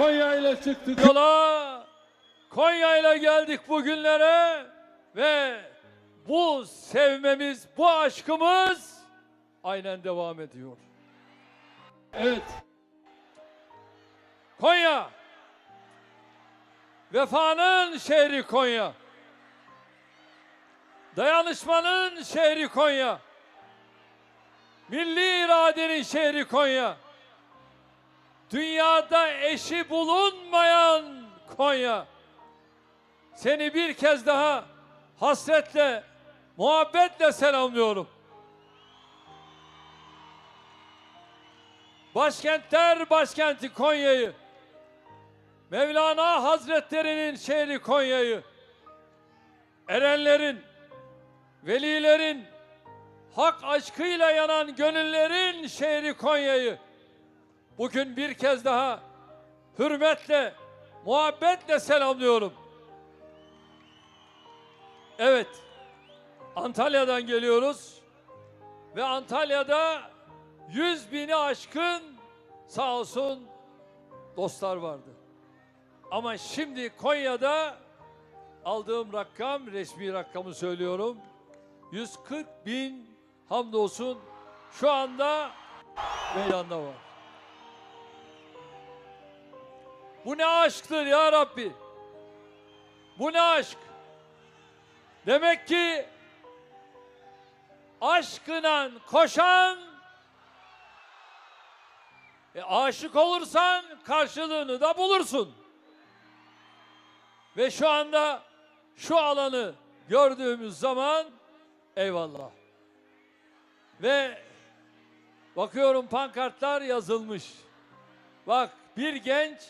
Konya ile çıktık yola. Konya ile geldik bugünlere ve bu sevmemiz, bu aşkımız aynen devam ediyor. Evet. Konya. Vefanın şehri Konya. Dayanışmanın şehri Konya. Milli iradenin şehri Konya. Dünyada eşi bulunmayan Konya. Seni bir kez daha hasretle, muhabbetle selamlıyorum. Başkentler başkenti Konya'yı, Mevlana Hazretleri'nin şehri Konya'yı, erenlerin, velilerin, hak aşkıyla yanan gönüllerin şehri Konya'yı bugün bir kez daha hürmetle, muhabbetle selamlıyorum. Evet, Antalya'dan geliyoruz ve Antalya'da yüz bini aşkın sağ olsun dostlar vardı. Ama şimdi Konya'da aldığım rakam, resmi rakamı söylüyorum. 140 bin hamdolsun şu anda meydanda var. Bu ne aşktır ya Rabbi? Bu ne aşk? Demek ki aşkına koşan e, aşık olursan karşılığını da bulursun. Ve şu anda şu alanı gördüğümüz zaman eyvallah. Ve bakıyorum pankartlar yazılmış. Bak bir genç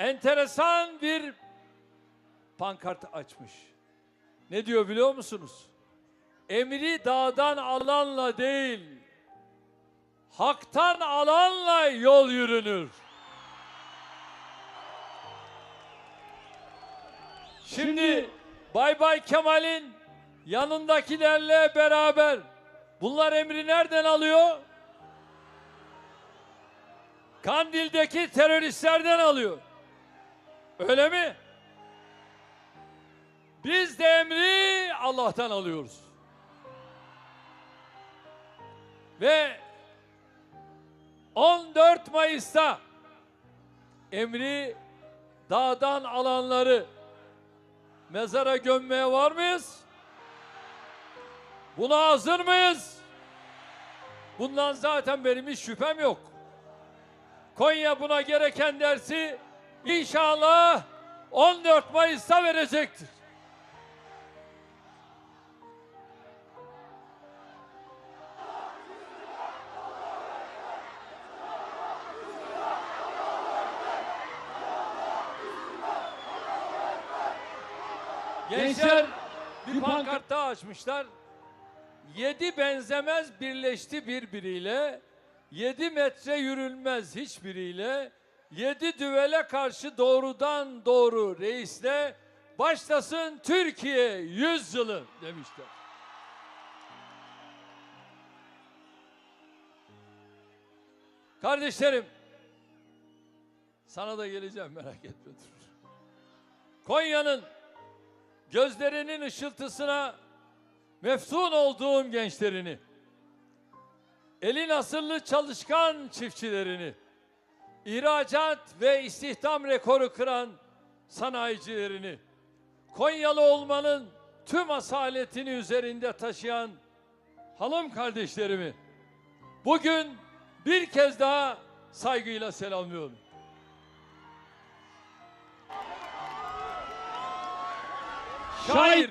enteresan bir pankart açmış. Ne diyor biliyor musunuz? Emri dağdan alanla değil, haktan alanla yol yürünür. Şimdi Bay Bay Kemal'in yanındakilerle beraber bunlar emri nereden alıyor? Kandil'deki teröristlerden alıyor. Öyle mi? Biz de emri Allah'tan alıyoruz. Ve 14 Mayıs'ta emri dağdan alanları mezara gömmeye var mıyız? Buna hazır mıyız? Bundan zaten benim hiç şüphem yok. Konya buna gereken dersi inşallah 14 Mayıs'ta verecektir. Gençler bir pankart daha açmışlar. Yedi benzemez birleşti birbiriyle. Yedi metre yürülmez hiçbiriyle. Yedi düvele karşı doğrudan doğru reisle başlasın Türkiye yüzyılı demişler. Kardeşlerim sana da geleceğim merak etme. Konya'nın gözlerinin ışıltısına meftun olduğum gençlerini, eli nasırlı çalışkan çiftçilerini, ihracat ve istihdam rekoru kıran sanayicilerini, Konyalı olmanın tüm asaletini üzerinde taşıyan hanım kardeşlerimi bugün bir kez daha saygıyla selamlıyorum. Şair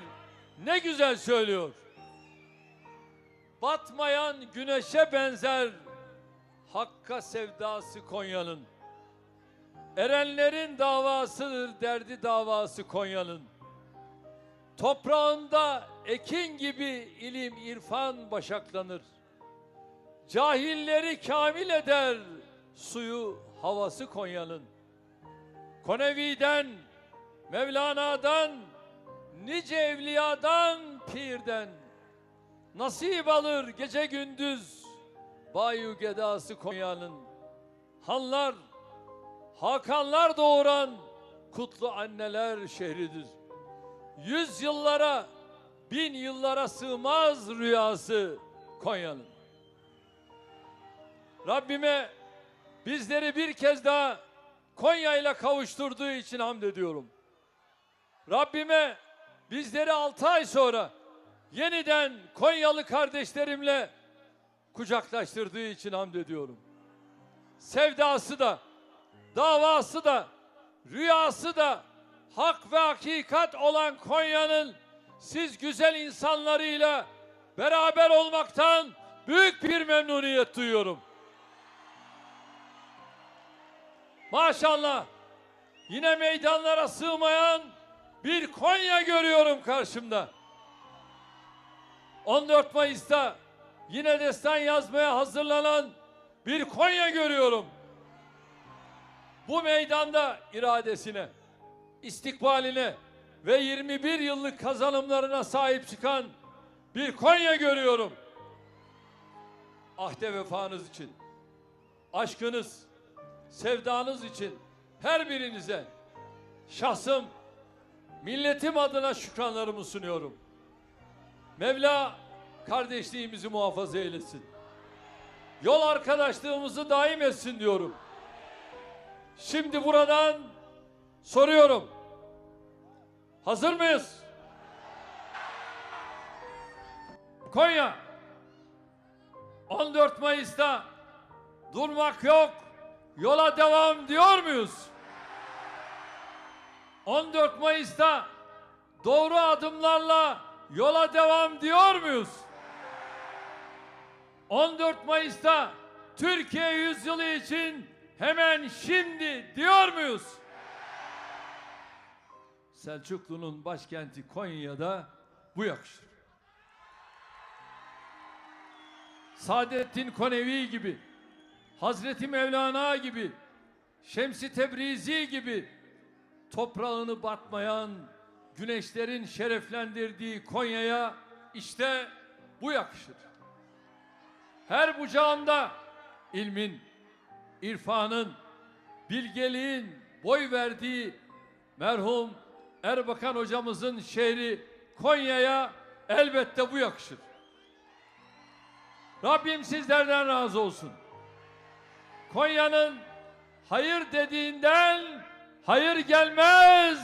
ne güzel söylüyor. batmayan güneşe benzer Hakka sevdası Konya'nın. Erenlerin davasıdır derdi davası Konya'nın. Toprağında ekin gibi ilim irfan başaklanır. Cahilleri kamil eder suyu havası Konya'nın. Konevi'den, Mevlana'dan, nice evliyadan, pirden nasip alır gece gündüz Bayu Gedası Konya'nın. Hanlar, Hakanlar doğuran kutlu anneler şehridir. Yüz yıllara, bin yıllara sığmaz rüyası Konya'nın. Rabbime bizleri bir kez daha Konya ile kavuşturduğu için hamd ediyorum. Rabbime bizleri altı ay sonra yeniden Konyalı kardeşlerimle kucaklaştırdığı için hamd ediyorum. Sevdası da, davası da, rüyası da hak ve hakikat olan Konya'nın siz güzel insanlarıyla beraber olmaktan büyük bir memnuniyet duyuyorum. Maşallah yine meydanlara sığmayan bir Konya görüyorum karşımda. 14 Mayıs'ta yine destan yazmaya hazırlanan bir Konya görüyorum. Bu meydanda iradesine, istikbaline ve 21 yıllık kazanımlarına sahip çıkan bir Konya görüyorum. Ahde vefanız için, aşkınız, sevdanız için her birinize şahsım, milletim adına şükranlarımı sunuyorum. Mevla kardeşliğimizi muhafaza eylesin. Yol arkadaşlığımızı daim etsin diyorum. Şimdi buradan soruyorum. Hazır mıyız? Konya 14 Mayıs'ta durmak yok, yola devam diyor muyuz? 14 Mayıs'ta doğru adımlarla yola devam diyor muyuz? 14 Mayıs'ta Türkiye yüzyılı için hemen şimdi diyor muyuz? Selçuklu'nun başkenti Konya'da bu yakışır. Saadettin Konevi gibi, Hazreti Mevlana gibi, Şemsi Tebrizi gibi toprağını batmayan güneşlerin şereflendirdiği Konya'ya işte bu yakışır. Her bucağında ilmin, irfanın, bilgeliğin boy verdiği merhum Erbakan hocamızın şehri Konya'ya elbette bu yakışır. Rabbim sizlerden razı olsun. Konya'nın hayır dediğinden hayır gelmez.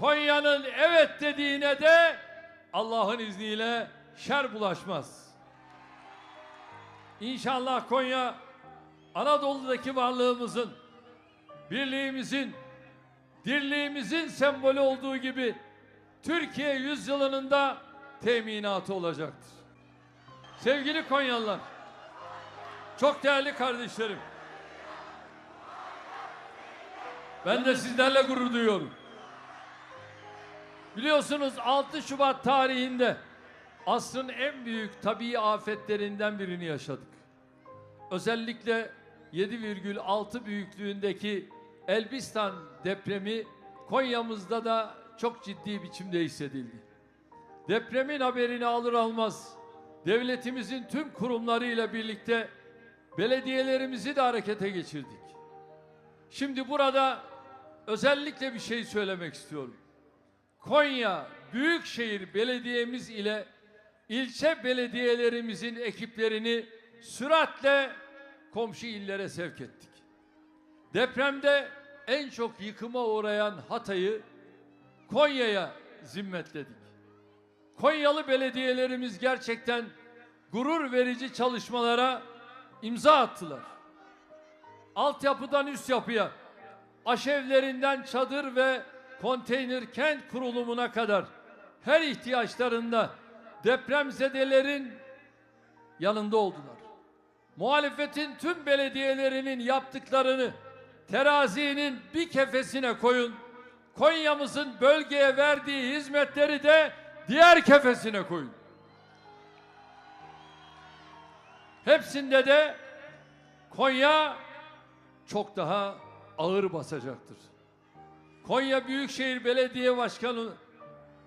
Konya'nın evet dediğine de Allah'ın izniyle şer bulaşmaz. İnşallah Konya Anadolu'daki varlığımızın, birliğimizin, dirliğimizin sembolü olduğu gibi Türkiye yüzyılının da teminatı olacaktır. Sevgili Konyalılar, çok değerli kardeşlerim, ben de sizlerle gurur duyuyorum. Biliyorsunuz 6 Şubat tarihinde asrın en büyük tabii afetlerinden birini yaşadık. Özellikle 7,6 büyüklüğündeki Elbistan depremi Konya'mızda da çok ciddi biçimde hissedildi. Depremin haberini alır almaz devletimizin tüm kurumlarıyla birlikte belediyelerimizi de harekete geçirdik. Şimdi burada özellikle bir şey söylemek istiyorum. Konya Büyükşehir Belediyemiz ile ilçe belediyelerimizin ekiplerini süratle komşu illere sevk ettik. Depremde en çok yıkıma uğrayan Hatay'ı Konya'ya zimmetledik. Konyalı belediyelerimiz gerçekten gurur verici çalışmalara imza attılar. Altyapıdan üst yapıya, aşevlerinden çadır ve konteyner kent kurulumuna kadar her ihtiyaçlarında depremzedelerin yanında oldular. Muhalefetin tüm belediyelerinin yaptıklarını terazinin bir kefesine koyun. Konya'mızın bölgeye verdiği hizmetleri de diğer kefesine koyun. Hepsinde de Konya çok daha ağır basacaktır. Konya Büyükşehir Belediye Başkanı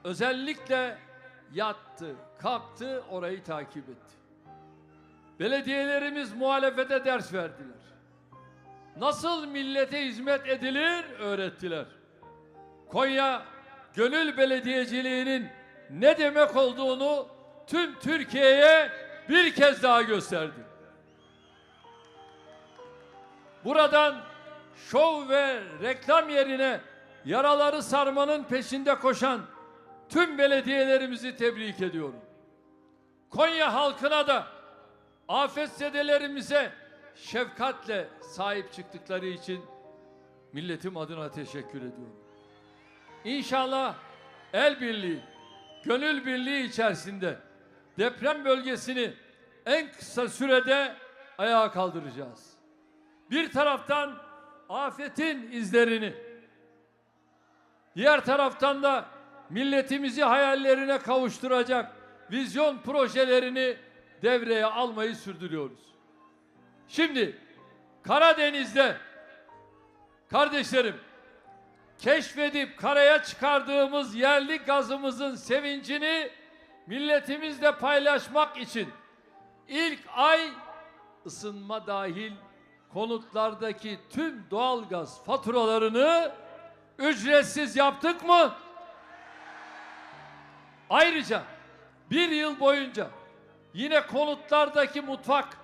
özellikle yattı, kalktı, orayı takip etti. Belediyelerimiz muhalefete ders verdiler. Nasıl millete hizmet edilir öğrettiler. Konya gönül belediyeciliğinin ne demek olduğunu tüm Türkiye'ye bir kez daha gösterdi. Buradan şov ve reklam yerine yaraları sarmanın peşinde koşan tüm belediyelerimizi tebrik ediyorum. Konya halkına da afetzedelerimize şefkatle sahip çıktıkları için milletim adına teşekkür ediyorum. İnşallah el birliği, gönül birliği içerisinde deprem bölgesini en kısa sürede ayağa kaldıracağız. Bir taraftan afetin izlerini, diğer taraftan da milletimizi hayallerine kavuşturacak vizyon projelerini devreye almayı sürdürüyoruz. Şimdi Karadeniz'de kardeşlerim keşfedip karaya çıkardığımız yerli gazımızın sevincini milletimizle paylaşmak için ilk ay ısınma dahil konutlardaki tüm doğalgaz faturalarını ücretsiz yaptık mı? Ayrıca bir yıl boyunca yine konutlardaki mutfak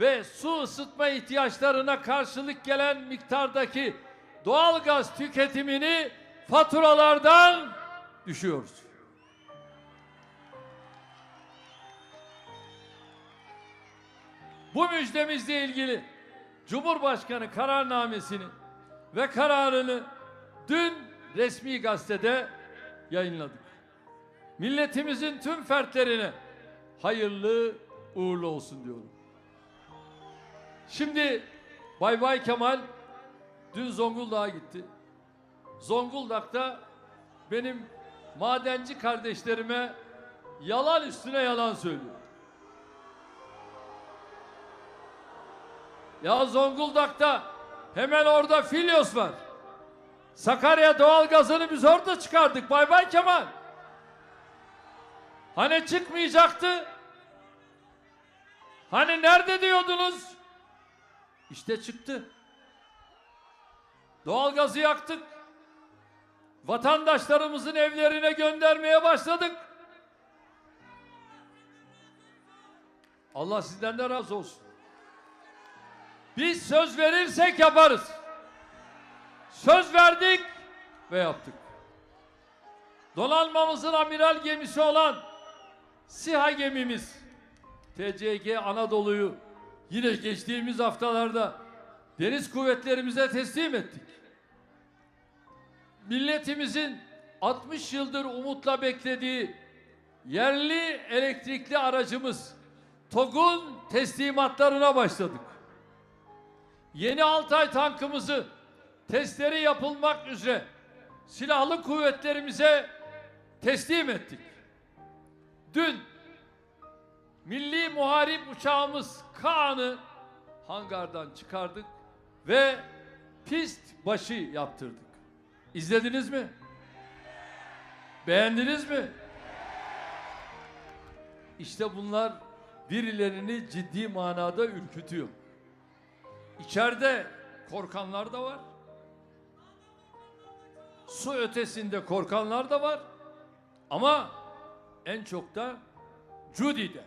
ve su ısıtma ihtiyaçlarına karşılık gelen miktardaki doğalgaz tüketimini faturalardan düşüyoruz. Bu müjdemizle ilgili Cumhurbaşkanı kararnamesini ve kararını dün resmi gazetede yayınladık. Milletimizin tüm fertlerine hayırlı uğurlu olsun diyorum. Şimdi Bay Bay Kemal dün Zonguldak'a gitti. Zonguldak'ta benim madenci kardeşlerime yalan üstüne yalan söylüyor. Ya Zonguldak'ta hemen orada Filyos var. Sakarya doğalgazını biz orada çıkardık Bay Bay Kemal. Hani çıkmayacaktı? Hani nerede diyordunuz? İşte çıktı. Doğalgazı yaktık. Vatandaşlarımızın evlerine göndermeye başladık. Allah sizden de razı olsun. Biz söz verirsek yaparız. Söz verdik ve yaptık. Donanmamızın amiral gemisi olan SİHA gemimiz TCG Anadolu'yu yine geçtiğimiz haftalarda deniz kuvvetlerimize teslim ettik. Milletimizin 60 yıldır umutla beklediği yerli elektrikli aracımız TOG'un teslimatlarına başladık. Yeni Altay tankımızı testleri yapılmak üzere silahlı kuvvetlerimize teslim ettik. Dün milli muharip uçağımız Kaan'ı hangardan çıkardık ve pist başı yaptırdık. İzlediniz mi? Beğendiniz mi? İşte bunlar birilerini ciddi manada ürkütüyor. İçeride korkanlar da var. Su ötesinde korkanlar da var. Ama en çok da Cudi'de,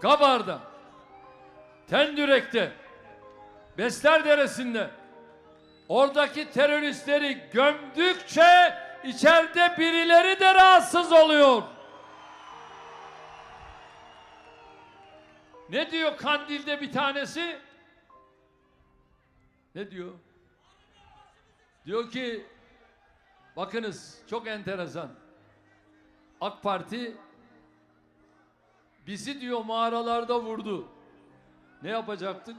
Gabar'da, Tendürek'te, Besler Deresi'nde oradaki teröristleri gömdükçe içeride birileri de rahatsız oluyor. Ne diyor Kandil'de bir tanesi? Ne diyor? Diyor ki bakınız çok enteresan. AK Parti bizi diyor mağaralarda vurdu. Ne yapacaktık?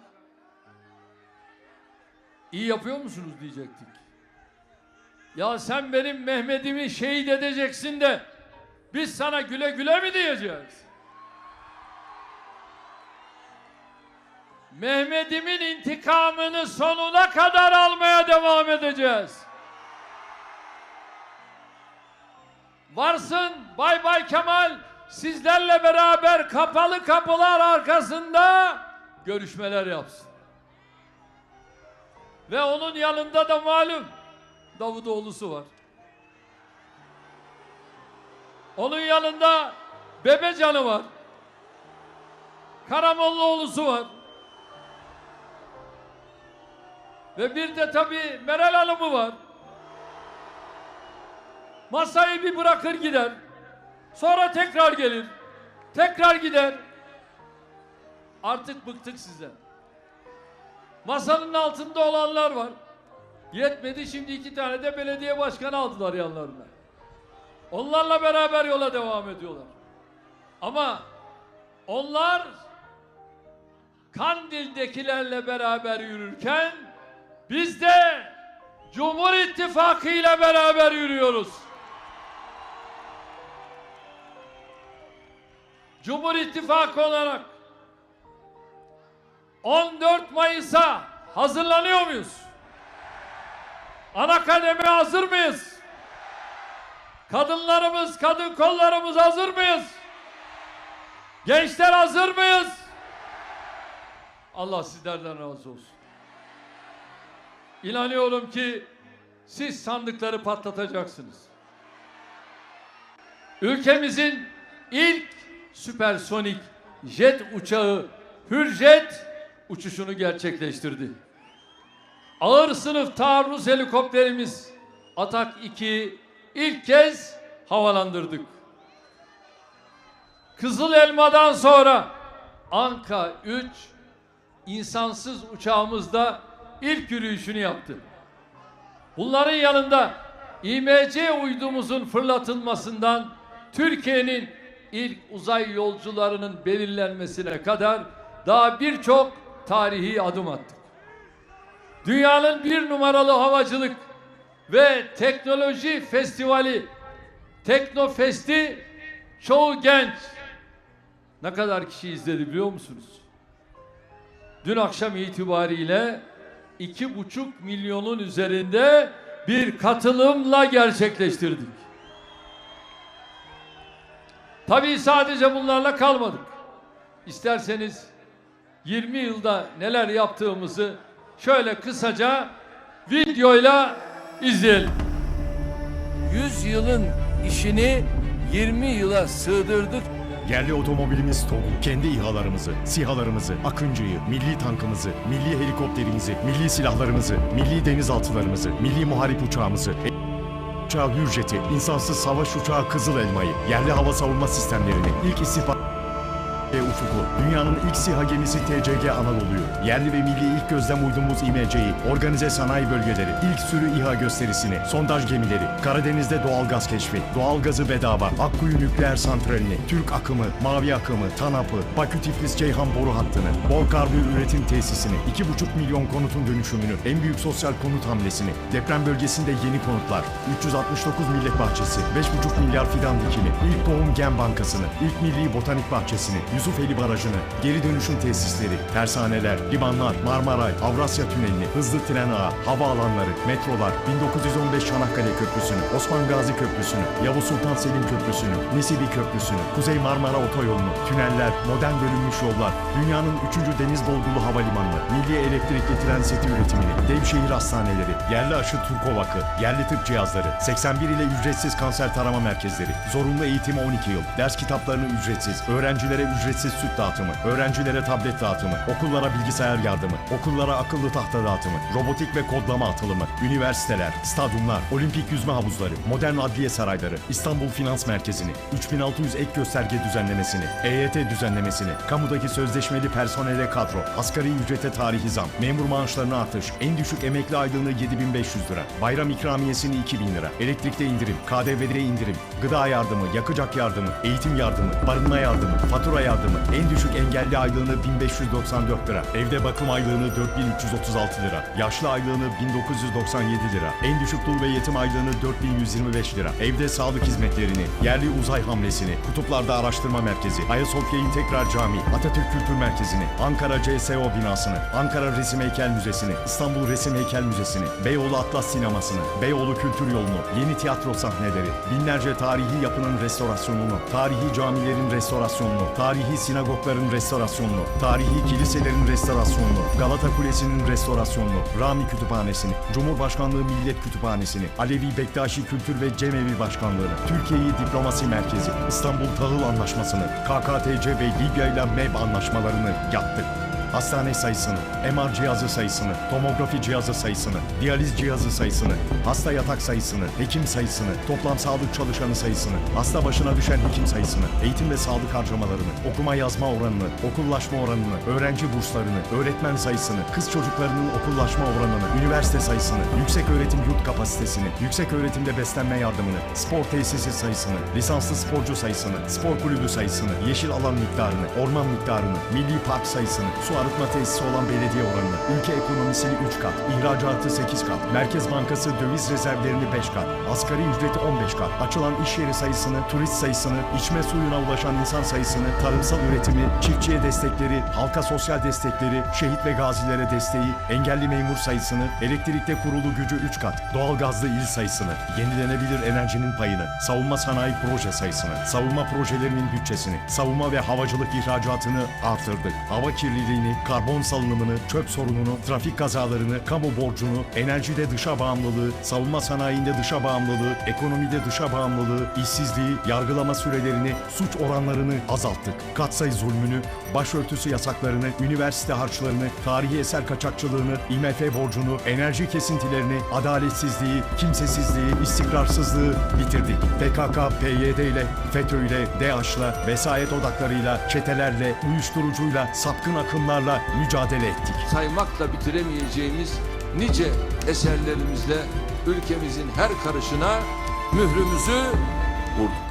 İyi yapıyor musunuz diyecektik. Ya sen benim Mehmet'imi şehit edeceksin de biz sana güle güle mi diyeceğiz? Mehmet'imin intikamını sonuna kadar almaya devam edeceğiz. Varsın Bay Bay Kemal sizlerle beraber kapalı kapılar arkasında görüşmeler yapsın. Ve onun yanında da malum Davutoğlu'su var. Onun yanında Bebecan'ı var. Karamollaoğlu'su var. Ve bir de tabii Meral Hanım'ı var. Masayı bir bırakır gider. Sonra tekrar gelir. Tekrar gider. Artık bıktık sizden. Masanın altında olanlar var. Yetmedi şimdi iki tane de belediye başkanı aldılar yanlarına. Onlarla beraber yola devam ediyorlar. Ama onlar Kandil'dekilerle beraber yürürken biz de Cumhur İttifakı ile beraber yürüyoruz. Cumhur İttifakı olarak 14 Mayıs'a hazırlanıyor muyuz? Ana kademe hazır mıyız? Kadınlarımız, kadın kollarımız hazır mıyız? Gençler hazır mıyız? Allah sizlerden razı olsun. İnanıyorum ki siz sandıkları patlatacaksınız. Ülkemizin ilk süpersonik jet uçağı Hürjet uçuşunu gerçekleştirdi. Ağır sınıf taarruz helikopterimiz Atak 2 ilk kez havalandırdık. Kızıl Elma'dan sonra Anka 3 insansız uçağımız da ilk yürüyüşünü yaptı. Bunların yanında İMC uydumuzun fırlatılmasından Türkiye'nin ilk uzay yolcularının belirlenmesine kadar daha birçok tarihi adım attık. Dünyanın bir numaralı havacılık ve teknoloji festivali Teknofest'i çoğu genç ne kadar kişi izledi biliyor musunuz? Dün akşam itibariyle iki buçuk milyonun üzerinde bir katılımla gerçekleştirdik. Tabii sadece bunlarla kalmadık. İsterseniz 20 yılda neler yaptığımızı şöyle kısaca videoyla izleyelim. 100 yılın işini 20 yıla sığdırdık. Yerli otomobilimiz TOG, kendi İHA'larımızı, SİHA'larımızı, Akıncı'yı, milli tankımızı, milli helikopterimizi, milli silahlarımızı, milli denizaltılarımızı, milli muharip uçağımızı, uçağı Hürjet'i, insansız savaş uçağı Kızıl Elma'yı, yerli hava savunma sistemlerini, ilk istihbarat Ufuk'u, dünyanın ilk SİHA gemisi TCG Anadolu'yu, yerli ve milli ilk gözlem uydumuz İMC'yi, organize sanayi bölgeleri, ilk sürü İHA gösterisini, sondaj gemileri, Karadeniz'de doğal gaz keşfi, doğal gazı bedava, Akkuyu nükleer santralini, Türk akımı, Mavi akımı, TANAP'ı, Bakü Tiflis Ceyhan boru hattını, bol karbür üretim tesisini, 2,5 milyon konutun dönüşümünü, en büyük sosyal konut hamlesini, deprem bölgesinde yeni konutlar, 369 millet bahçesi, 5,5 milyar fidan dikimi, ilk tohum gen bankasını, ilk milli botanik bahçesini, Yusufeli Barajı'nı, geri dönüşüm tesisleri, tersaneler, limanlar, Marmaray, Avrasya Tüneli'ni, hızlı tren ağı, havaalanları, metrolar, 1915 Çanakkale Köprüsü'nü, Osman Gazi Köprüsü'nü, Yavuz Sultan Selim Köprüsü'nü, Nisili Köprüsü'nü, Kuzey Marmara Otoyolu'nu, tüneller, modern bölünmüş yollar, dünyanın 3. deniz dolgulu havalimanını, milli elektrik getiren seti üretimini, dev şehir hastaneleri, yerli aşı Turkovak'ı, yerli tıp cihazları, 81 ile ücretsiz kanser tarama merkezleri, zorunlu eğitim 12 yıl, ders kitaplarını ücretsiz, öğrencilere ücretsiz ücretsiz süt dağıtımı, öğrencilere tablet dağıtımı, okullara bilgisayar yardımı, okullara akıllı tahta dağıtımı, robotik ve kodlama atılımı, üniversiteler, stadyumlar, olimpik yüzme havuzları, modern adliye sarayları, İstanbul Finans Merkezi'ni, 3600 ek gösterge düzenlemesini, EYT düzenlemesini, kamudaki sözleşmeli personele kadro, asgari ücrete tarihi zam, memur maaşlarına artış, en düşük emekli aylığını 7500 lira, bayram ikramiyesini 2000 lira, elektrikte indirim, KDV'de indirim, gıda yardımı, yakacak yardımı, eğitim yardımı, barınma yardımı, fatura yardımı, en düşük engelli aylığını 1594 lira, evde bakım aylığını 4336 lira, yaşlı aylığını 1997 lira, en düşük dul ve yetim aylığını 4125 lira, evde sağlık hizmetlerini, yerli uzay hamlesini, kutuplarda araştırma merkezi, Ayasofya'yı tekrar cami, Atatürk Kültür Merkezi'ni, Ankara CSO binasını, Ankara Resim Heykel Müzesi'ni, İstanbul Resim Heykel Müzesi'ni, Beyoğlu Atlas Sineması'nı, Beyoğlu Kültür Yolu'nu, yeni tiyatro sahneleri, binlerce tarihi yapının restorasyonunu, tarihi camilerin restorasyonunu, tarihi sinagogların restorasyonunu, tarihi kiliselerin restorasyonunu, Galata Kulesi'nin restorasyonunu, Rami Kütüphanesi'ni, Cumhurbaşkanlığı Milliyet Kütüphanesi'ni, Alevi Bektaşi Kültür ve Cemevi Başkanlığı'nı, Türkiye'yi Diplomasi Merkezi, İstanbul Tahıl Anlaşması'nı, KKTC ve Libya ile MEB anlaşmalarını yaptık. Hastane sayısını, MR cihazı sayısını, tomografi cihazı sayısını, diyaliz cihazı sayısını, hasta yatak sayısını, hekim sayısını, toplam sağlık çalışanı sayısını, hasta başına düşen hekim sayısını, eğitim ve sağlık harcamalarını, okuma yazma oranını, okullaşma oranını, öğrenci burslarını, öğretmen sayısını, kız çocuklarının okullaşma oranını, üniversite sayısını, yüksek öğretim yurt kapasitesini, yüksek öğretimde beslenme yardımını, spor tesisi sayısını, lisanslı sporcu sayısını, spor kulübü sayısını, yeşil alan miktarını, orman miktarını, milli park sayısını, su arıtma tesisi olan belediye oranını, ülke ekonomisini 3 kat, ihracatı 8 kat, Merkez Bankası döviz rezervlerini 5 kat, asgari ücreti 15 kat, açılan iş yeri sayısını, turist sayısını, içme suyuna ulaşan insan sayısını, tarımsal üretimi, çiftçiye destekleri, halka sosyal destekleri, şehit ve gazilere desteği, engelli memur sayısını, elektrikte kurulu gücü 3 kat, doğalgazlı il sayısını, yenilenebilir enerjinin payını, savunma sanayi proje sayısını, savunma projelerinin bütçesini, savunma ve havacılık ihracatını artırdık. Hava kirliliğini, karbon salınımını, çöp sorununu, trafik kazalarını, kamu borcunu, enerjide dışa bağımlılığı, savunma sanayinde dışa bağımlılığı, ekonomide dışa bağımlılığı, işsizliği, yargılama sürelerini, suç oranlarını azalttık. Katsayı zulmünü, başörtüsü yasaklarını, üniversite harçlarını, tarihi eser kaçakçılığını, IMF borcunu, enerji kesintilerini, adaletsizliği, kimsesizliği, istikrarsızlığı bitirdik. PKK, PYD ile, FETÖ ile, DAEŞ'la, vesayet odaklarıyla, çetelerle, uyuşturucuyla, sapkın akımlarla mücadele ettik. saymakla bitiremeyeceğimiz nice eserlerimizle ülkemizin her karışına mührümüzü vurduk.